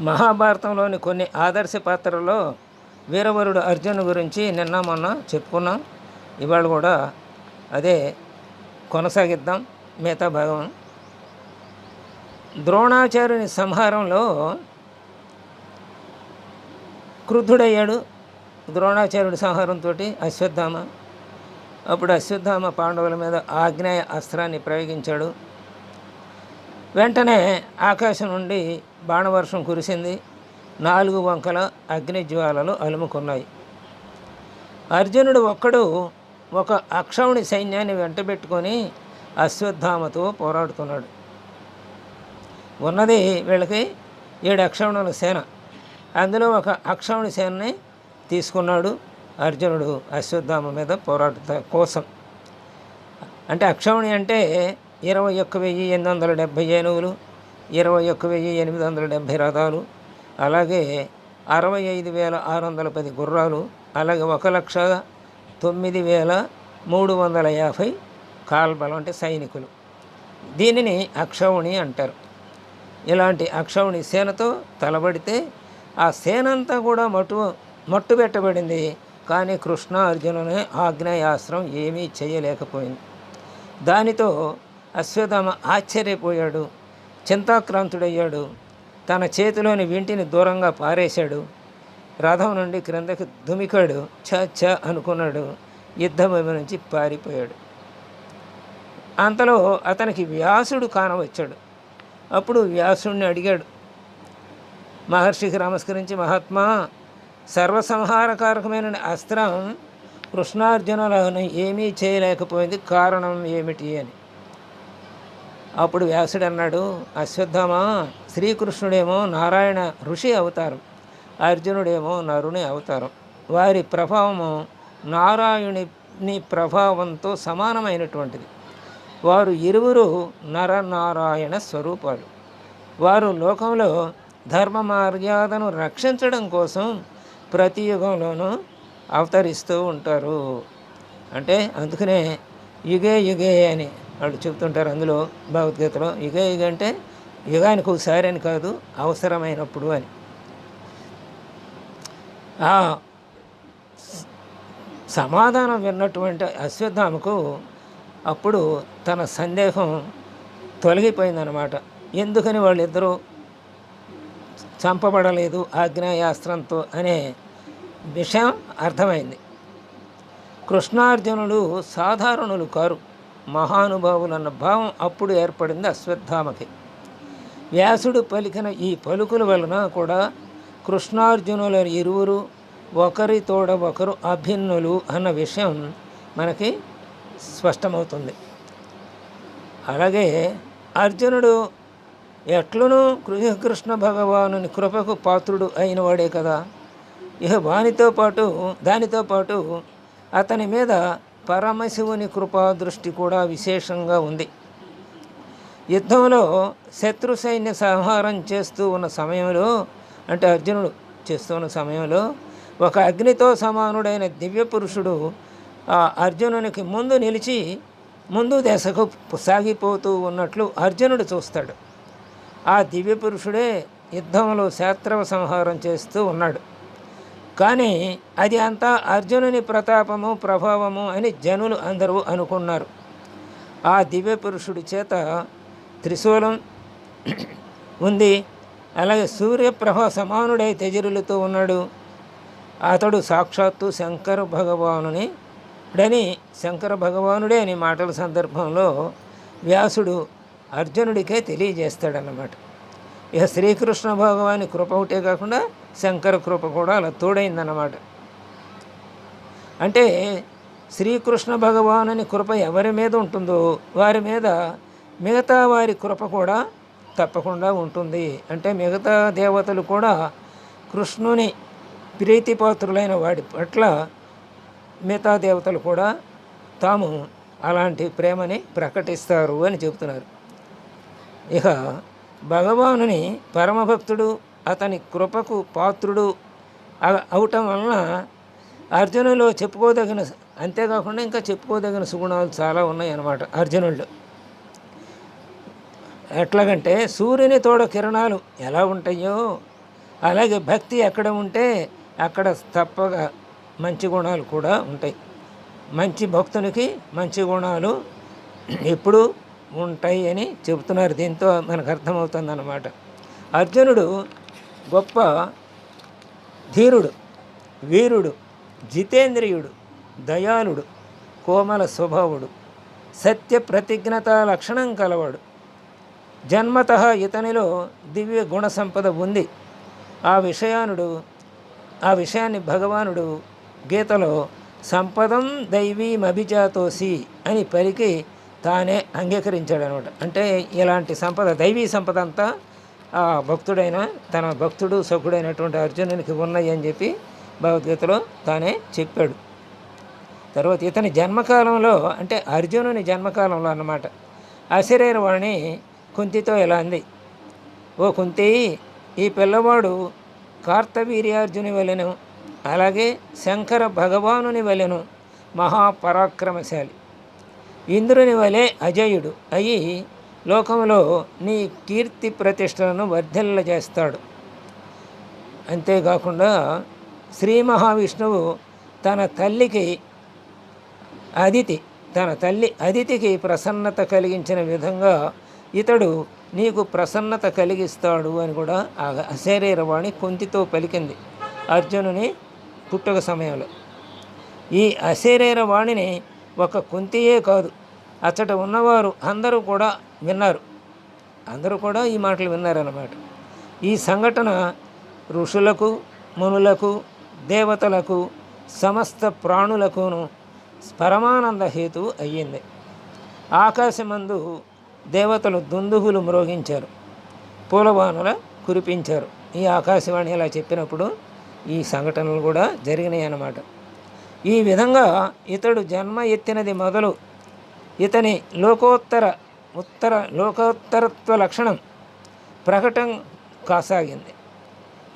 మహాభారతంలోని కొన్ని ఆదర్శ పాత్రలో వీరవరుడు అర్జును గురించి నిన్న మొన్న చెప్పుకున్నాం. ఇవాళ కూడా అదే కొనసాగిద్దాం. మిగతా భాగం. ద్రోణాచార్యుని సంహారంలో క్రుద్ధుడయ్యాడు ద్రోణాచార్యుడి సంహారంతో అశ్వత్థామ. అప్పుడు అశ్వత్థామ పాండవుల మీద ఆగ్నేయ అస్త్రాన్ని ప్రయోగించాడు. వెంటనే ఆకాశం నుండి బాణవర్షం కురిసింది. నాలుగు వంకల అగ్నిజ్వాలలు అలుముకున్నాయి. అర్జునుడు ఒక్కడు ఒక అక్షౌణి సైన్యాన్ని వెంటబెట్టుకొని అశ్వత్థామతో పోరాడుతున్నాడు. ఉన్నది వీళ్ళకి ఏడు అక్షౌణుల సేన. అందులో ఒక అక్షౌణి సేనని తీసుకున్నాడు అర్జునుడు అశ్వత్థామ మీద పోరాట కోసం. అంటే అక్షౌణి అంటే ఇరవై ఒక్క వెయ్యి ఎనిమిది వందల డెబ్భై ఏనుగులు ఇరవై ఒక్క వెయ్యి ఎనిమిది వందల డెబ్భై రథాలు అలాగే అరవై ఐదు వేల ఆరు వందల పది గుర్రాలు అలాగే ఒక లక్ష తొమ్మిది వేల మూడు వందల యాభై కాల్బలం అంటే సైనికులు. దీనిని అక్షౌణి అంటారు. ఇలాంటి అక్షౌణి సేనతో తలబడితే ఆ సేన అంతా కూడా మట్టు మట్టు పెట్టబడింది. కానీ కృష్ణ అర్జునుని ఆగ్నేయాస్త్రం ఏమీ చేయలేకపోయింది. దానితో అశ్వథామ ఆశ్చర్యపోయాడు. చింతాక్రాంతుడయ్యాడు. తన చేతిలోని వింటిని దూరంగా పారేశాడు. రథం నుండి క్రిందకి దుమికాడు. ఛ ఛ అనుకున్నాడు. యుద్ధభూమి నుంచి పారిపోయాడు. అంతలో అతనికి వ్యాసుడు కానవచ్చాడు. అప్పుడు వ్యాసుడిని అడిగాడు. మహర్షికి నమస్కరించి మహాత్మా సర్వసంహారకారకమైన అస్త్రం కృష్ణార్జునులను ఏమీ చేయలేకపోయింది. కారణం ఏమిటి అని. అప్పుడు వ్యాసుడు అన్నాడు అశ్వత్థామ శ్రీకృష్ణుడేమో నారాయణ ఋషి అవతారం అర్జునుడేమో నరుని అవతారం. వారి ప్రభావము నారాయణుని ప్రభావంతో సమానమైనటువంటిది. వారు ఇరువురు నరనారాయణ స్వరూపాలు. వారు లోకంలో ధర్మ మర్యాదను రక్షించడం కోసం ప్రతి యుగంలోనూ అవతరిస్తూ ఉంటారు. అంటే అందుకనే యుగే యుగే అని వాళ్ళు చెప్తుంటారు అందులో భగవద్గీతలో యుగ యుగ అంటే యుగానికి ఒకసారి అని కాదు అవసరమైనప్పుడు అని. ఆ సమాధానం విన్నటువంటి అశ్వత్థామకు అప్పుడు తన సందేహం తొలగిపోయిందనమాట ఎందుకని వాళ్ళిద్దరూ చంపబడలేదు ఆగ్నేయాస్త్రంతో? అనే విషయం అర్థమైంది. కృష్ణార్జునులు సాధారణులు కారు. మహానుభావులు అన్న భావం అప్పుడు ఏర్పడింది అశ్వత్థామకి. వ్యాసుడు పలికిన ఈ పలుకుల వలన కూడా కృష్ణార్జునుల ఇరువురు ఒకరి తోడ ఒకరు అభిన్నులు అన్న విషయం మనకి స్పష్టమవుతుంది. అలాగే అర్జునుడు ఎట్లనూ కృష్ణ భగవానుని కృపకు పాత్రుడు అయినవాడే కదా. ఇక వానితో పాటు దానితో పాటు అతని మీద పరమశివుని కృపా దృష్టి కూడా విశేషంగా ఉంది. యుద్ధంలో శత్రు సైన్య సంహారం చేస్తూ ఉన్న సమయంలో అంటే అర్జునుడు చేస్తూ ఉన్న సమయంలో ఒక అగ్నితో సమానుడైన దివ్య పురుషుడు ఆ అర్జునునికి ముందు నిలిచి ముందు దశకు సాగిపోతూ ఉన్నట్లు అర్జునుడు చూస్తాడు. ఆ దివ్య పురుషుడే యుద్ధంలో శాస్త్రవ సంహారం చేస్తూ ఉన్నాడు. కానీ అది అంతా అర్జునుని ప్రతాపము ప్రభావము అని జనులు అందరూ అనుకున్నారు. ఆ దివ్య పురుషుడి చేత త్రిశూలం ఉంది. అలాగే సూర్యప్రభ సమానుడై తెజరులతో ఉన్నాడు. అతడు సాక్షాత్తు శంకర భగవానుని డని శంకర భగవానుడే అని మాటల సందర్భంలో వ్యాసుడు అర్జునుడికే తెలియజేస్తాడన్నమాట. ఇక శ్రీకృష్ణ భగవాని కృప ఒకటే కాకుండా శంకర కృప కూడా అలా తోడైందన్నమాట. అంటే శ్రీకృష్ణ భగవానుని కృప ఎవరి మీద ఉంటుందో వారి మీద మిగతా వారి కృప కూడా తప్పకుండా ఉంటుంది. అంటే మిగతా దేవతలు కూడా కృష్ణుని ప్రీతిపాత్రులైన వాడి పట్ల మిగతా దేవతలు కూడా తాము అలాంటి ప్రేమని ప్రకటిస్తారు అని చెబుతున్నారు. ఇక భగవానుని పరమభక్తుడు అతని కృపకు పాత్రుడు అవటం వలన అర్జునులో చెప్పుకోదగిన అంతేకాకుండా ఇంకా చెప్పుకోదగిన సుగుణాలు చాలా ఉన్నాయి అన్నమాట అర్జునుల్లో ఎట్లాగంటే సూర్యుని తోడ కిరణాలు ఎలా ఉంటాయో అలాగే భక్తి ఎక్కడ ఉంటే అక్కడ తప్పగా మంచి గుణాలు కూడా ఉంటాయి. మంచి భక్తునికి మంచి గుణాలు ఎప్పుడు ఉంటాయి అని చెబుతున్నారు. దీంతో మనకు అర్థమవుతుంది అన్నమాట అర్జునుడు గొప్ప ధీరుడు వీరుడు జితేంద్రియుడు దయాళుడు కోమల స్వభావుడు సత్య ప్రతిజ్ఞత లక్షణం కలవాడు. జన్మత ఇతనిలో దివ్య గుణ సంపద ఉంది. ఆ విషయానుడు ఆ విషయాన్ని భగవానుడు గీతలో సంపదం దైవీమభిజాతోసి అని పలికి తానే అంగీకరించాడనమాట. అంటే ఇలాంటి సంపద దైవీ సంపద అంతా ఆ భక్తుడైన తన భక్తుడు సఖుడైనటువంటి అర్జునునికి ఉన్నాయి అని చెప్పి భగవద్గీతలో తానే చెప్పాడు. తర్వాత ఇతని జన్మకాలంలో అంటే అర్జునుని జన్మకాలంలో అన్నమాట. అశరీరవాణి కుంతితో ఇలా అంది? ఓ కుంతి ఈ పిల్లవాడు కార్తవీర్యార్జుని వలెను అలాగే శంకర భగవానుని వలెను మహాపరాక్రమశాలి. ఇంద్రుని వలె అజయుడు అయి లోకంలో నీ కీర్తి ప్రతిష్టలను వర్ధిల్లజేస్తాడు. అంతేకాకుండా శ్రీ మహావిష్ణువు తన తల్లికి అదితి తన తల్లి అదితికి ప్రసన్నత కలిగించిన విధంగా ఇతడు నీకు ప్రసన్నత కలిగిస్తాడు అని కూడా ఆ అశరీరవాణి కుంతితో పలికింది అర్జునుని పుట్టుక సమయంలో. ఈ అశరీరవాణిని ఒక కుంతియే కాదు అచ్చట ఉన్నవారు అందరూ కూడా విన్నారు. అందరూ కూడా ఈ మాటలు విన్నారన్నమాట. ఈ సంఘటన ఋషులకు మునులకు దేవతలకు సమస్త ప్రాణులకును పరమానంద హేతు అయ్యింది. ఆకాశమందు దేవతలు దుందుగులు మ్రోగించారు పూలవానుల కురిపించారు. ఈ ఆకాశవాణి ఇలా చెప్పినప్పుడు ఈ సంఘటనలు కూడా జరిగినాయి అన్నమాట ఈ విధంగా ఇతడు జన్మ ఎత్తినది మొదలు ఇతని లోకోత్తర ఉత్తర లోకోత్తరత్వ లక్షణం ప్రకటన కాసాగింది.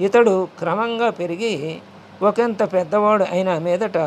ఇతడు క్రమంగా పెరిగి ఒకంత పెద్దవాడు అయిన మీదట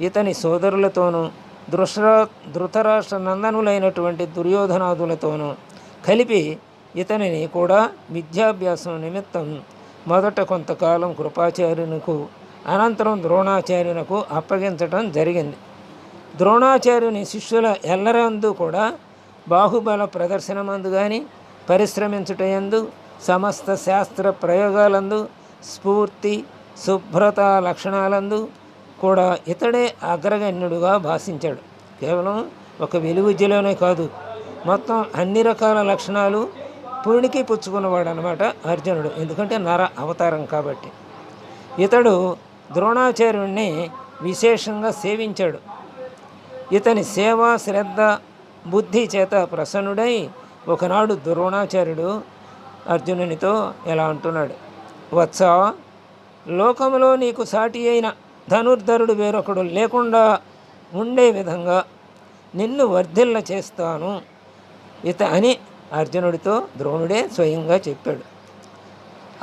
ఇతని సోదరులతోనూ దృశ్రా ధృతరాష్ట్ర నందనులైనటువంటి దుర్యోధనాదులతోనూ కలిపి ఇతనిని కూడా విద్యాభ్యాసం నిమిత్తం మొదట కొంతకాలం కృపాచార్యునకు అనంతరం ద్రోణాచార్యునకు అప్పగించటం జరిగింది. ద్రోణాచార్యుని శిష్యుల ఎల్లరందు కూడా బాహుబల ప్రదర్శనమందు కానీ పరిశ్రమించుటయందు సమస్త శాస్త్ర ప్రయోగాలందు స్ఫూర్తి శుభ్రత లక్షణాలందు కూడా ఇతడే అగ్రగణ్యుడుగా భాషించాడు. కేవలం ఒక వెలుగు కాదు మొత్తం అన్ని రకాల లక్షణాలు పుణికి పుచ్చుకున్నవాడు అనమాట అర్జునుడు. ఎందుకంటే నర అవతారం కాబట్టి. ఇతడు ద్రోణాచార్యుణ్ణి విశేషంగా సేవించాడు. ఇతని సేవ శ్రద్ధ బుద్ధి చేత ప్రసన్నుడై ఒకనాడు ద్రోణాచార్యుడు అర్జునునితో ఎలా అంటున్నాడు. వత్స లోకంలో నీకు సాటి అయిన ధనుర్ధరుడు వేరొకడు లేకుండా ఉండే విధంగా నిన్ను వర్ధిల్ల చేస్తాను ఇత అని అర్జునుడితో ద్రోణుడే స్వయంగా చెప్పాడు.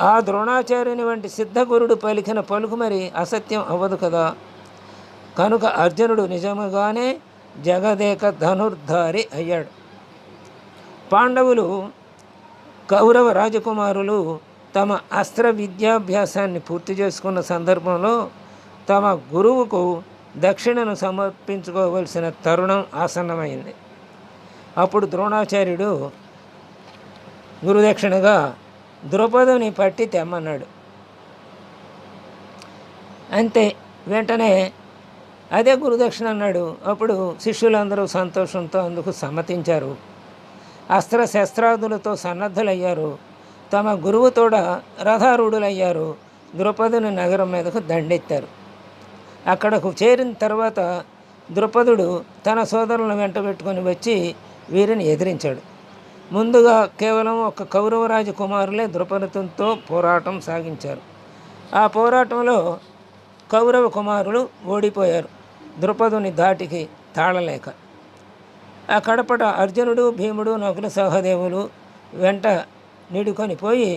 ఆ ద్రోణాచార్యుని వంటి సిద్ధగురుడు పలికిన పలుకు మరి అసత్యం అవ్వదు కదా? కనుక అర్జునుడు నిజముగానే జగదేక ధనుర్ధారి అయ్యాడు. పాండవులు కౌరవ రాజకుమారులు తమ అస్త్ర విద్యాభ్యాసాన్ని పూర్తి చేసుకున్న సందర్భంలో తమ గురువుకు దక్షిణను సమర్పించుకోవలసిన తరుణం ఆసన్నమైంది. అప్పుడు ద్రోణాచార్యుడు గురుదక్షిణగా ద్రౌపదిని పట్టి తెమ్మన్నాడు. అంతే వెంటనే అదే గురుదక్షిణ అన్నాడు. అప్పుడు శిష్యులందరూ సంతోషంతో అందుకు సమ్మతించారు. అస్త్ర శస్త్రాదులతో సన్నద్ధులయ్యారు. తమ గురువుతోడ రథారూఢులయ్యారు. ద్రుపదుని నగరం మీదకు దండెత్తారు. అక్కడకు చేరిన తర్వాత ద్రుపదుడు తన సోదరులను వెంట పెట్టుకొని వచ్చి వీరిని ఎదిరించాడు. ముందుగా కేవలం ఒక కౌరవరాజు కుమారులే ద్రుపదుతో పోరాటం సాగించారు. ఆ పోరాటంలో కౌరవ కుమారులు ఓడిపోయారు. ద్రుపదుని ధాటికి తాళలేక. ఆ కడపట అర్జునుడు భీముడు నకుల సహదేవులు వెంట నిడుకొని పోయి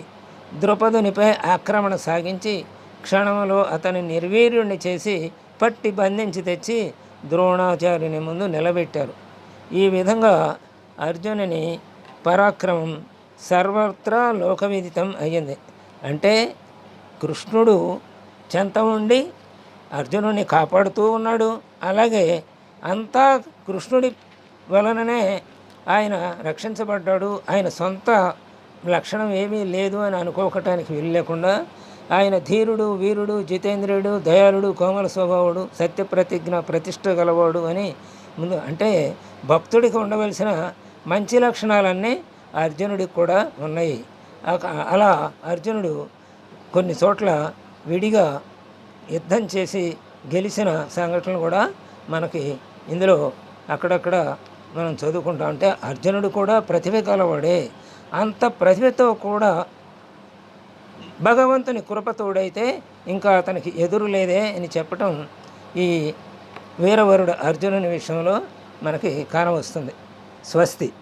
ద్రుపదునిపై ఆక్రమణ సాగించి క్షణంలో అతని నిర్వీర్యుణ్ణి చేసి పట్టి బంధించి తెచ్చి ద్రోణాచార్యుని ముందు నిలబెట్టారు. ఈ విధంగా అర్జునుని పరాక్రమం సర్వత్రా లోకవిదితం అయ్యింది. అంటే కృష్ణుడు చెంత ఉండి అర్జునుడిని కాపాడుతూ ఉన్నాడు. అలాగే అంతా కృష్ణుడి వలననే ఆయన రక్షించబడ్డాడు. ఆయన సొంత లక్షణం ఏమీ లేదు అని అనుకోకటానికి లేకుండా ఆయన ధీరుడు వీరుడు జితేంద్రుడు దయాళుడు కోమల స్వభావుడు సత్యప్రతిజ్ఞ ప్రతిష్ట గలవాడు అని ముందు అంటే భక్తుడికి ఉండవలసిన మంచి లక్షణాలన్నీ అర్జునుడికి కూడా ఉన్నాయి. అలా అర్జునుడు కొన్ని చోట్ల విడిగా యుద్ధం చేసి గెలిచిన సంఘటనలు కూడా మనకి ఇందులో అక్కడక్కడ మనం చదువుకుంటాం అంటే అర్జునుడు కూడా ప్రతిభ కలవాడే అంత ప్రతిభతో కూడా భగవంతుని కృపతోడైతే ఇంకా అతనికి ఎదురు లేదే అని చెప్పటం ఈ వీరవరుడు అర్జునుని విషయంలో మనకి కానవస్తుంది. స్వస్తి.